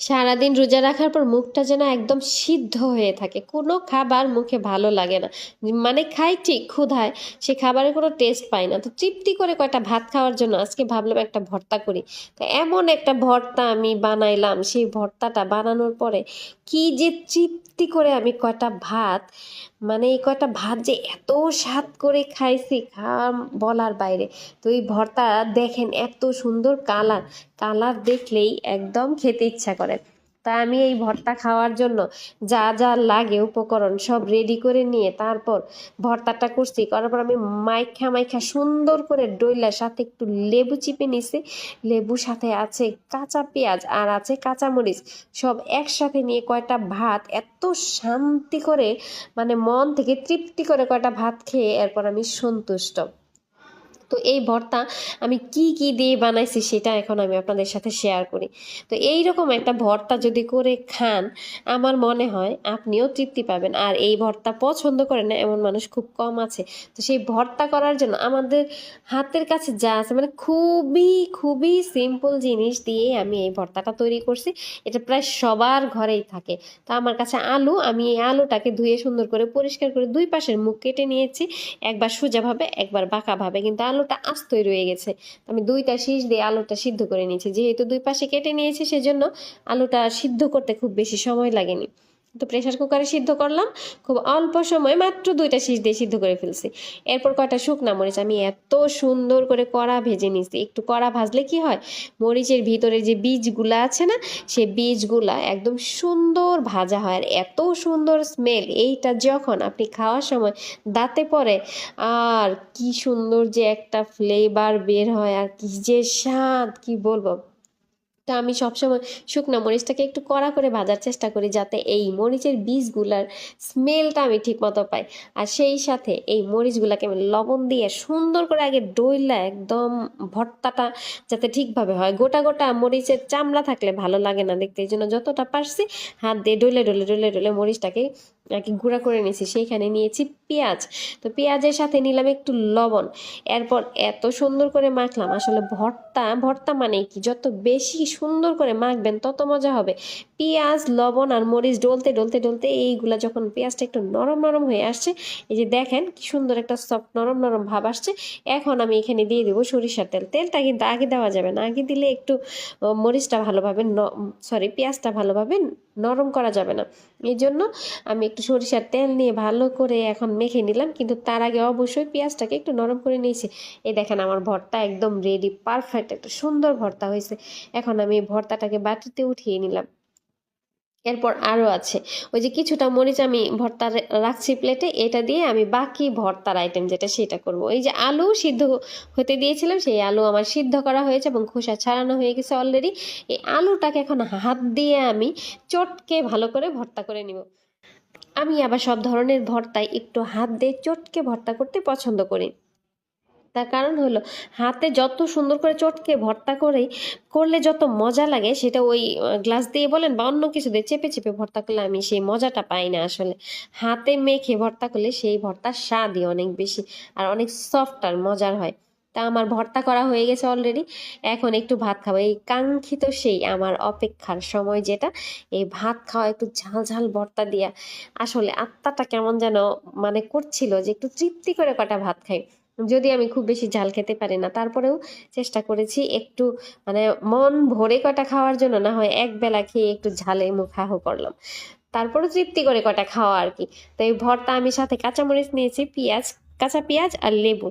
সারাদিন রোজা রাখার পর মুখটা যেন একদম সিদ্ধ হয়ে থাকে। কোনো খাবার মুখে ভালো লাগে না। মানে খাই ঠিক, ক্ষুধায়, সে খাবারের কোনো টেস্ট পাই না। তো তৃপ্তি করে কয়টা ভাত খাওয়ার জন্য আজকে ভাবলাম একটা ভর্তা করি। তো এমন একটা ভর্তা আমি বানাইলাম, সেই ভর্তাটা বানানোর পরে কি যে তৃপ্তি করে আমি কয়টা ভাত মানে এই কয়টা ভাত যে এত স্বাদ করে খাইছি খাওয়া বলার বাইরে। তো এই ভর্তা দেখেন এত সুন্দর কালার কালার দেখলেই একদম খেতে ইচ্ছা করে। তা আমি এই ভর্তা খাওয়ার জন্য যা যা লাগে উপকরণ সব রেডি করে নিয়ে তারপর ভর্তাটা করছি। করার পর আমি মাইখা মাইখা সুন্দর করে ডইলার সাথে একটু লেবু চিপে নিছি। লেবু সাথে আছে কাঁচা পেঁয়াজ আর আছে কাঁচামরিচ। সব একসাথে নিয়ে কয়টা ভাত এত শান্তি করে মানে মন থেকে তৃপ্তি করে কয়টা ভাত খেয়ে এরপর আমি সন্তুষ্ট। তো এই ভর্তা আমি কি কি দিয়ে বানাইছি সেটা এখন আমি আপনাদের সাথে শেয়ার করি। তো এই রকম একটা ভর্তা যদি করে খান, আমার মনে হয় আপনিও তৃপ্তি পাবেন। আর এই ভর্তা পছন্দ করে না, এমন মানুষ খুব কম আছে। তো সেই ভর্তা করার জন্য আমাদের হাতের কাছে যা আছে মানে খুবই খুবই সিম্পল জিনিস দিয়ে আমি এই ভর্তাটা তৈরি করছি। এটা প্রায় সবার ঘরেই থাকে। তো আমার কাছে আলু, আমি এই আলুটাকে ধুয়ে সুন্দর করে পরিষ্কার করে দুই পাশের মুখ কেটে নিয়েছি। একবার সোজাভাবে, একবার বাঁকাভাবে। কিন্তু আলুটা আস্তই রয়ে গেছে। আমি দুইটা শীষ দিয়ে আলুটা সিদ্ধ করে নিয়েছি। যেহেতু দুই পাশে কেটে নিয়েছে, সেজন্য আলুটা সিদ্ধ করতে খুব বেশি সময় লাগেনি। তো প্রেশার কুকারে সিদ্ধ করলাম। খুব অল্প সময় মাত্র দুইটা শীষ দিয়ে সিদ্ধ করে ফেলছি। এরপর কয়টা শুকনা মরিচ আমি এত সুন্দর করে কড়া ভেজে নিছি। একটু কড়া ভাজলে কি হয়? মরিচের ভিতরে যে বীজগুলা আছে না, সে বীজগুলা একদম সুন্দর ভাজা হয় আর এত সুন্দর স্মেল এইটা যখন আপনি খাওয়ার সময় দাঁতে পরে আর কি সুন্দর যে একটা ফ্লেভার বের হয় আর কি যে স্বাদ, কি বলব? তো আমি সবসময় শুকনো মরিচটাকে একটু কড়া করে ভাজার চেষ্টা করি যাতে এই মরিচের বীজগুলার স্মেলটা আমি ঠিক মতো পাই। আর সেই সাথে এই মরিচগুলাকে আমি লবণ দিয়ে সুন্দর করে আগে ডইলা একদম ভর্তাটা যাতে ঠিকভাবে হয়। গোটা গোটা মরিচের চামড়া থাকলে ভালো লাগে না দেখতে। এই জন্য যতটা পারছি হাত দিয়ে ডলে ডলে ডলে ডলে মরিচটাকে আর কি গুঁড়া করে নিয়েছি। সেইখানে নিয়েছি পেঁয়াজ। তো পেঁয়াজের সাথে নিলাম একটু লবণ। এরপর এত সুন্দর করে মাখলাম। আসলে ভর্তা ভর্তা মানে কি? যত বেশি সুন্দর করে মাখবেন, তত মজা হবে। পেঁয়াজ, লবণ আর মরিচ ডলতে ডলতে ডলতে এইগুলা যখন পেঁয়াজটা একটু নরম নরম হয়ে আসছে, এই যে দেখেন কি সুন্দর একটা সফট নরম নরম ভাব আসছে। এখন আমি এখানে দিয়ে দেবো সরিষার তেল। তেলটা কিন্তু আগে দেওয়া যাবে না। আগে দিলে একটু মরিচটা ভালোভাবে সরি পেঁয়াজটা ভালোভাবে নরম করা যাবে না। এই জন্য আমি একটু সরিষার তেল নিয়ে ভালো করে এখন মেখে নিলাম, কিন্তু তার আগে অবশ্যই পেঁয়াজটাকে একটু নরম করে নিয়েছি। এই দেখেন আমার ভর্তা একদম রেডি পারফেক্ট একটা সুন্দর ভর্তা হয়েছে। এখন আমি ভর্তাটাকে বাটিতে উঠিয়ে নিলাম। এরপর আরও আছে, ওই যে কিছুটা মরিচ আমি ভর্তা রাখছি প্লেটে এটা দিয়ে আমি বাকি ভর্তার আইটেম যেটা সেটা করব। এই যে আলু সিদ্ধ হতে দিয়েছিলাম, সেই আলু আমার সিদ্ধ করা হয়েছে এবং খোসা ছাড়ানো হয়ে গেছে অলরেডি এই আলুটাকে এখন হাত দিয়ে আমি চটকে ভালো করে ভর্তা করে নিব। আমি আবার সব ধরনের ভর্তায় একটু হাত দিয়ে চটকে ভর্তা করতে পছন্দ করি। তার কারণ হলো, হাতে যত সুন্দর করে চটকে ভর্তা করে, করলে যত মজা লাগে, সেটা ওই গ্লাস দিয়ে বলেন বা অন্য কিছু দিয়ে চেপে চেপে ভর্তা করলে আমি সেই মজাটা পাই না আসলে। হাতে মেখে ভর্তা করলে সেই ভর্তার স্বাদই অনেক বেশি, আর অনেক সফট আর মজার হয়। তা আমার ভর্তা করা হয়ে গেছে অলরেডি এখন একটু ভাত খাব। এই কাঙ্ক্ষিত সেই আমার অপেক্ষার সময় যেটা, এই ভাত খাওয়া, একটু ঝাল ঝাল ভর্তা দিয়া। আসলে আত্মাটা কেমন যেন মানে করছিল যে একটু তৃপ্তি করে কটা ভাত খাই। যদি আমি খুব বেশি ঝাল খেতে পারি না, তারপরেও চেষ্টা করেছি একটু মানে মন ভরে কটা খাওয়ার জন্য, না হয় এক বেলা খেয়ে একটু ঝালে মুখাহ করলাম। তারপরে তৃপ্তি করে কটা খাওয়া আর কি। তো এই ভর্তা আমি সাথে কাঁচামরিচ নিয়েছি, পেঁয়াজ, কাঁচা পেঁয়াজ আর লেবু।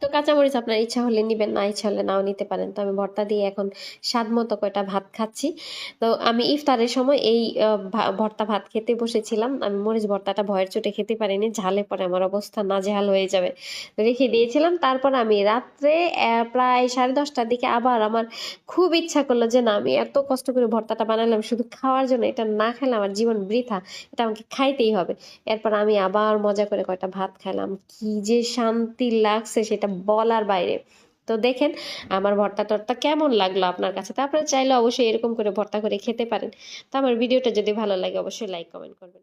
তো কাঁচামরিচ আপনার ইচ্ছা হলে নিবেন, না ইচ্ছা হলে নাও নিতে পারেন। তো আমি ভর্তা দিয়ে এখন স্বাদ মতো কয়টা ভাত খাচ্ছি। তো আমি ইফতারের সময় এই ভর্তা ভাত খেতে বসেছিলাম। আমি মরিচ ভর্তাটা ভয়ের চোটে খেতে পারিনি, ঝালে পরে আমার অবস্থা নাজেহাল হয়ে যাবে। রেখে দিয়েছিলাম, তারপর আমি রাত্রে প্রায় সাড়ে দশটার দিকে আবার আমার খুব ইচ্ছা করল যে না, আমি এত কষ্ট করে ভর্তাটা বানালাম, শুধু খাওয়ার জন্য, এটা না খেলে আমার জীবন বৃথা, এটা আমাকে খাইতেই হবে। এরপর আমি আবার মজা করে কয়টা ভাত খেলাম কি যে শান্তি লাগছে সেটা বলার বাইরে। তো দেখেন, আমার ভর্তা টর্তা কেমন লাগল আপনার কাছে? তারপরে চাইলে অবশ্যই এরকম করে ভর্তা করে খেতে পারেন। তো আমার ভিডিওটা যদি ভালো লাগে, অবশ্যই লাইক কমেন্ট করবেন।